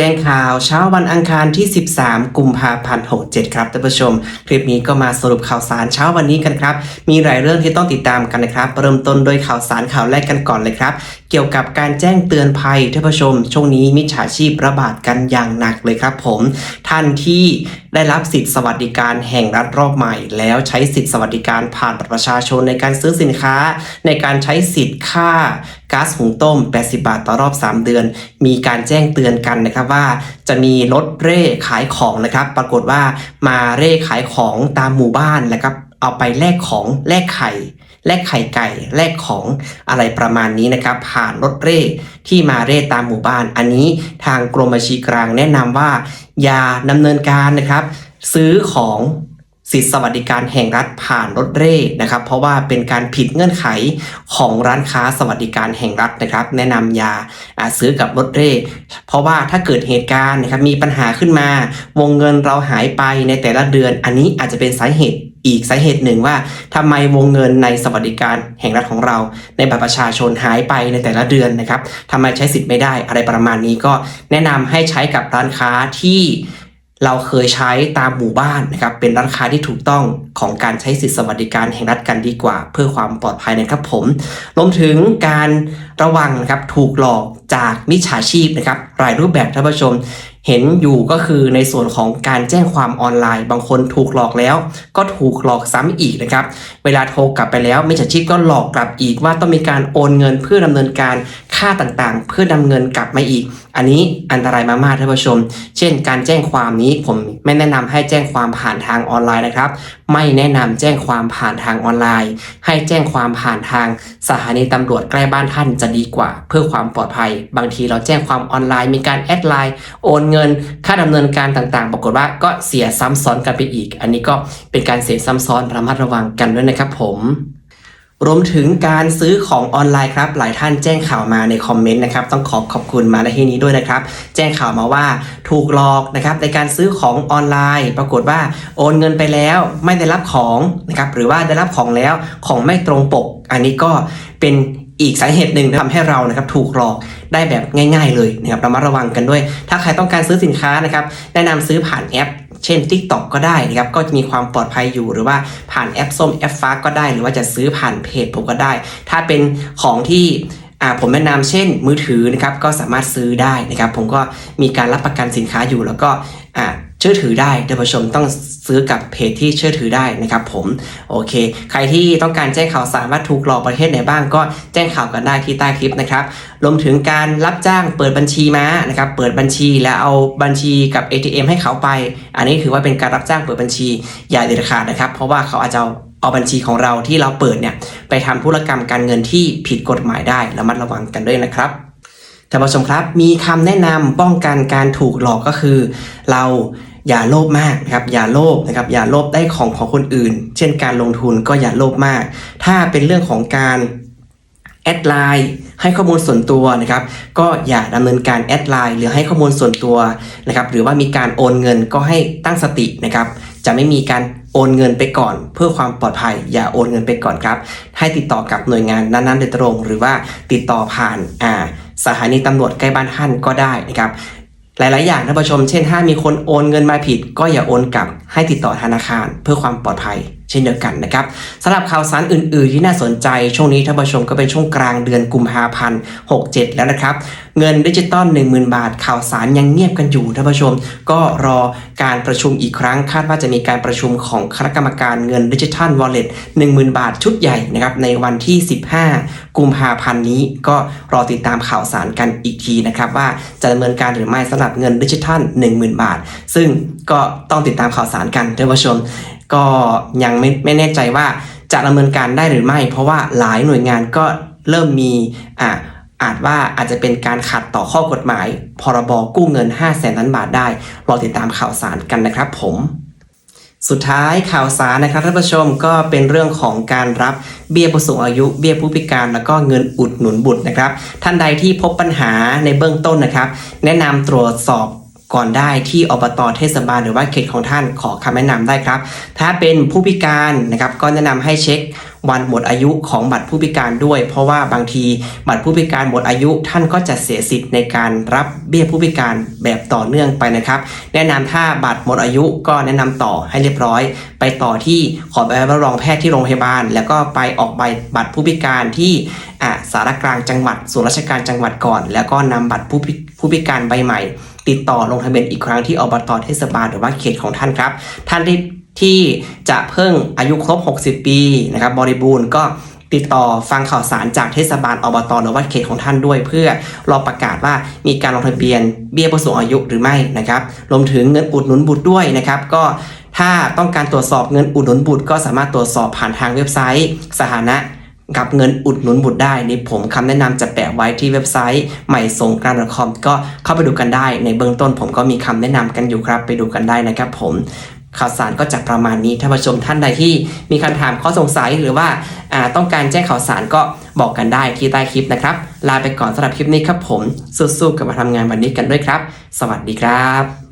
แจ้งข่าวเช้าวันอังคารที่ 13 กุมภาพันธ์ 67 ครับท่านผู้ชม คลิปนี้ก็มาสรุปข่าวสารเช้าวันนี้กันครับ มีหลายเรื่องที่ต้องติดตามกันนะครับ เริ่มต้นโดยข่าวสารข่าวแรกกันก่อนเลยครับ เกี่ยวกับการแจ้งเตือนภัยท่านผู้ชม ช่วงนี้มิจฉาชีพระบาดกันอย่างหนักเลยครับผม ท่านที่ได้รับสิทธิสวัสดิการแห่งรัฐรอบใหม่ แล้วใช้สิทธิสวัสดิการผ่านบัตรประชาชนในการซื้อสินค้า ในการใช้สิทธิ์ค่าก๊าซหุงต้ม 80 บาทต่อรอบ 3 เดือน มีการแจ้งเตือนกันนะครับว่า จะมีรถเร่ขายของนะครับ ปรากฏว่ามาเร่ขายของตามหมู่บ้านนะครับเอาไปแลกของแลกไข่ แลกไข่ไก่แลกของอะไรประมาณนี้นะครับ ผ่านรถเร่ที่มาเร่ตามหมู่บ้าน อันนี้ทางกรมบัญชีกลางแนะนำว่า อย่าดำเนินการนะครับ ซื้อของสิทธิสวัสดิการแห่งรัฐผ่านรถเร่นะครับ เพราะว่าเป็นการผิดเงื่อนไขของร้านค้าสวัสดิการแห่งรัฐนะครับ แนะนำอย่าอ่าซื้อกับรถเร่ เพราะว่าถ้าเกิดเหตุการณ์นะครับมีปัญหาขึ้นมา วงเงินเราหายไปในแต่ละเดือน อันนี้อาจจะเป็นสาเหตุ อีกสาเหตุหนึ่งว่าทำไมวงเงินในสวัสดิการแห่งรัฐของเรา ในบัตรประชาชนหายไปในแต่ละเดือนนะครับทำไมใช้สิทธิ์ไม่ได้อะไรประมาณนี้ก็แนะนำให้ใช้กับร้านค้าที่เราเคยใช้ตามหมู่บ้านนะครับ เป็นร้านค้าที่ถูกต้องของการใช้สิทธิสวัสดิการแห่งรัฐกันดีกว่า เพื่อความปลอดภัยนะครับผมรวมถึงการระวังนะครับถูกหลอกจากมิจฉาชีพนะครับหลายรูปแบบท่านผู้ชม เห็นอยู่ก็คือในส่วนของการแจ้งความออนไลน์ บางคนถูกหลอกแล้ว ก็ถูกหลอกซ้ำอีกนะครับ เวลาโทรกลับไปแล้วมิจฉาชีพก็หลอกกลับอีกว่าต้องมีการโอนเงินเพื่อดำเนินการค่าต่างๆ เพื่อนำเงินกลับมาอีก อันนี้อันตรายมากๆท่านผู้ชม เช่น การแจ้งความนี้ผมไม่แนะนำให้แจ้งความผ่านทางออนไลน์นะครับ ไม่แนะนำแจ้งความผ่านทางออนไลน์ ให้แจ้งความผ่านทางสถานีตำรวจใกล้บ้านท่านจะดีกว่า เพื่อความปลอดภัย บางทีเราแจ้งความออนไลน์มีการแอดไลน์โอนเงิน ค่าดำเนินการต่างๆ ปรากฏว่าก็เสียซ้ำซ้อนกันไปอีก อันนี้ก็เป็นการเสียซ้ำซ้อนระมัดระวังกันด้วยนะครับผมรวมถึงการซื้อของออนไลน์ครับ หลายท่านแจ้งข่าวมาในคอมเมนต์นะครับ ต้องขอบขอบคุณมาในที่นี้ด้วยนะครับ แจ้งข่าวมาว่าถูกหลอกนะครับในการซื้อของออนไลน์ ปรากฏว่าโอนเงินไปแล้วไม่ได้รับของนะครับหรือว่าได้รับของแล้วของไม่ตรงปก อันนี้ก็เป็น อีกสาเหตุหนึ่งที่ทำให้เรานะครับถูกหลอกได้แบบง่าย ๆ เลยนะครับระมัดระวังกันด้วย ถ้าใครต้องการซื้อสินค้านะครับแนะนำซื้อผ่านแอป เช่น TikTok ก็ได้นะครับก็จะมีความปลอดภัยอยู่หรือว่าผ่านแอปส้มแอปฟ้าก็ได้ หรือว่าจะซื้อผ่านเพจผมก็ได้ ถ้าเป็นของที่อ่าผมแนะนำเช่นมือถือนะครับก็สามารถซื้อได้นะครับผมก็มีการรับประกันสินค้าอยู่แล้วก็อ่า เชื่อถือได้ท่านผู้ชมต้องซื้อกับเพจที่เชื่อถือได้นะครับผมโอเค ใครที่ต้องการแจ้งข่าวสารว่าถูกหลอกประเทศไหนบ้างก็แจ้งข่าวกันได้ที่ใต้คลิปนะครับรวมถึงการรับจ้างเปิดบัญชีมานะครับเปิดบัญชีแล้วเอาบัญชีกับ ATM ให้เขาไป อันนี้ถือว่าเป็นการรับจ้างเปิดบัญชีอย่าเด็ดขาดนะครับ เพราะว่าเขาอาจจะเอาบัญชีของเราที่เราเปิดเนี่ยไปทำธุรกรรมการเงินที่ผิดกฎหมายได้ระมัดระวังกันด้วยนะครับท่านผู้ชมครับมีคำแนะนำป้องกันการถูกหลอกก็คือ เรา อย่าโลภมากนะครับอย่าโลภนะครับอย่าโลภได้ของของคนอื่น เช่นการลงทุนก็อย่าโลภมาก ถ้าเป็นเรื่องของการแอดไลน์ให้ข้อมูลส่วนตัวนะครับ ก็อย่าดำเนินการแอดไลน์หรือให้ข้อมูลส่วนตัวนะครับ หรือว่ามีการโอนเงินก็ให้ตั้งสตินะครับ จะไม่มีการโอนเงินไปก่อน เพื่อความปลอดภัย อย่าโอนเงินไปก่อนครับ ให้ติดต่อกับหน่วยงานนั้นๆโดยตรง หรือว่าติดต่อผ่านอ่าสถานีตำรวจใกล้บ้านท่านก็ได้นะครับ หลาย ๆ อย่างท่านผู้ชม เช่น ถ้ามีคนโอนเงินมาผิด ก็อย่าโอนกลับให้ติดต่อธนาคารเพื่อความปลอดภัย เช่นเดียวกันนะครับสำหรับข่าวสารอื่น ๆ ที่น่าสนใจช่วงนี้ท่านผู้ชมก็เป็นช่วงกลางเดือนกุมภาพันธ์67 แล้วนะครับ เงินดิจิตอล10,000 บาท ข่าวสารยังเงียบกันอยู่ท่านผู้ชม ก็รอการประชุมอีกครั้ง คาดว่าจะมีการประชุมของคณะกรรมการเงินดิจิทัลวอลเล็ต10,000 บาทชุดใหญ่นะครับในวันที่ 15 กุมภาพันธ์นี้ ก็รอติดตามข่าวสารกันอีกทีนะครับว่าจะดำเนินการหรือไม่สำหรับเงินดิจิทัล10,000 บาท ซึ่งก็ต้องติดตามข่าวสารกันท่านผู้ชม ก็ยังไม่ไม่แน่ใจว่าจะดำเนินการได้หรือไม่ เพราะว่าหลายหน่วยงานก็เริ่มมีอ่าอาจว่าอาจจะเป็นการขัดต่อข้อกฎหมาย พรบกู้เงิน 5 0 0แสนล้านบาทได้ รอติดตามข่าวสารกันนะครับผม สุดท้ายข่าวสารนะครับท่านผู้ชมก็เป็นเรื่องของการรับเบี้ยผู้สูงอายุ เบี้ยผู้พิการ แล้วก็เงินอุดหนุนบุตรนะครับ ท่านใดที่พบปัญหาในเบื้องต้นนะครับ แนะนำตรวจสอบ ก่อนได้ที่อบตเทศบาลหรือว่าเขตของท่านขอคำแนะนำได้ครับ ถ้าเป็นผู้พิการนะครับก็แนะนำให้เช็ควันหมดอายุของบัตรผู้พิการด้วย เพราะว่าบางทีบัตรผู้พิการหมดอายุ ท่านก็จะเสียสิทธิ์ในการรับเบี้ยผู้พิการแบบต่อเนื่องไปนะครับ แนะนำถ้าบัตรหมดอายุก็แนะนำต่อให้เรียบร้อย ไปต่อที่ขอใบรับรองแพทย์ที่โรงพยาบาล แล้วก็ไปออกใบบัตรผู้พิการที่อ่าสารกลางจังหวัดส่วนราชการจังหวัดก่อน แล้วก็นำบัตรผู้พิผู้พิการใบใหม่ ติดต่อลงทะเบียนอีกครั้งที่อบตเทศบาลหรือว่าเขตของท่านครับ ท่านที่ที่จะเพิ่งอายุครบ 60 ปีนะครับบริบูรณ์ก็ติดต่อฟังข่าวสารจากเทศบาลอบตหรือว่าเขตของท่านด้วย เพื่อรอประกาศว่ามีการลงทะเบียนเบี้ยผู้สูงอายุหรือไม่นะครับรวมถึงเงินอุดหนุนบุตรด้วยนะครับก็ถ้าต้องการตรวจสอบเงินอุดหนุนบุตรก็สามารถตรวจสอบผ่านทางเว็บไซต์ สถานะ กับเงินอุดหนุนบุตรได้นี่ผมคำแนะนำจะแปะไว้ที่เว็บไซต์ใหม่สงกรานต์ .com ก็เข้าไปดูกันได้ ในเบื้องต้นผมก็มีคำแนะนำกันอยู่ครับ ไปดูกันได้นะครับผมข่าวสารก็จะประมาณนี้ท่านผู้ชมท่านใดที่มีคำถามข้อสงสัยหรือว่าอ่าต้องการแจ้งข่าวสารก็บอกกันได้ที่ใต้คลิปนะครับ ลาไปก่อนสำหรับคลิปนี้ครับผมสู้ๆกับมาทำงานวันนี้กันด้วยครับ สวัสดีครับ